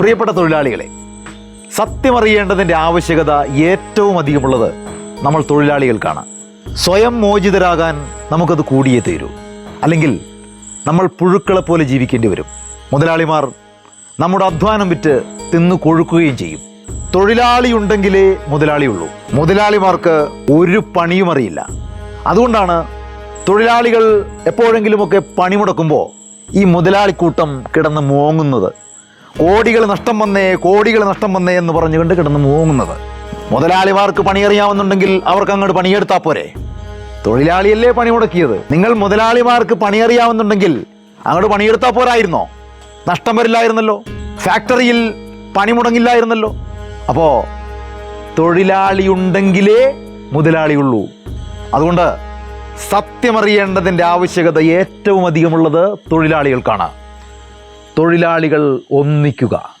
പ്രിയപ്പെട്ട തൊഴിലാളികളെ സത്യമറിയേണ്ടതിന്റെ ആവശ്യകത ഏറ്റവും അധികമുള്ളത് നമ്മൾ തൊഴിലാളികൾക്കാണ്. സ്വയം മോചിതരാകാൻ നമുക്കത് കൂടിയേ തീരൂ. അല്ലെങ്കിൽ നമ്മൾ പുഴുക്കളെ പോലെ ജീവിക്കേണ്ടി വരും. മുതലാളിമാർ നമ്മുടെ അധ്വാനം വിറ്റ് തിന്നു കൊഴുക്കുകയും ചെയ്യും. തൊഴിലാളി ഉണ്ടെങ്കിലേ മുതലാളിയുള്ളൂ. മുതലാളിമാർക്ക് ഒരു പണിയും അറിയില്ല. അതുകൊണ്ടാണ് തൊഴിലാളികൾ എപ്പോഴെങ്കിലുമൊക്കെ പണിമുടക്കുമ്പോൾ ഈ മുതലാളിക്കൂട്ടം കിടന്ന് മോങ്ങുന്നത്. കോടികൾ നഷ്ടം വന്നേ കോടികൾ നഷ്ടം വന്നേ എന്ന് പറഞ്ഞുകൊണ്ട് കിടന്ന് മൂങ്ങുന്നത്. മുതലാളിമാർക്ക് പണിയറിയാവുന്നുണ്ടെങ്കിൽ അവർക്ക് അങ്ങോട്ട് പണിയെടുത്താൽ പോരെ. തൊഴിലാളിയല്ലേ പണി മുടക്കിയത്? നിങ്ങൾ മുതലാളിമാർക്ക് പണിയറിയാവുന്നുണ്ടെങ്കിൽ അങ്ങോട്ട് പണിയെടുത്താൽ പോരായിരുന്നോ? നഷ്ടം വരില്ലായിരുന്നല്ലോ. ഫാക്ടറിയിൽ പണി മുടങ്ങില്ലായിരുന്നല്ലോ. അപ്പോൾ തൊഴിലാളിയുണ്ടെങ്കിലേ മുതലാളിയുള്ളൂ. അതുകൊണ്ട് സത്യമറിയേണ്ടതിന്റെ ആവശ്യകത ഏറ്റവും അധികമുള്ളത് തൊഴിലാളികൾക്കാണ്. തൊഴിലാളികൾ ഒന്നിക്കുക.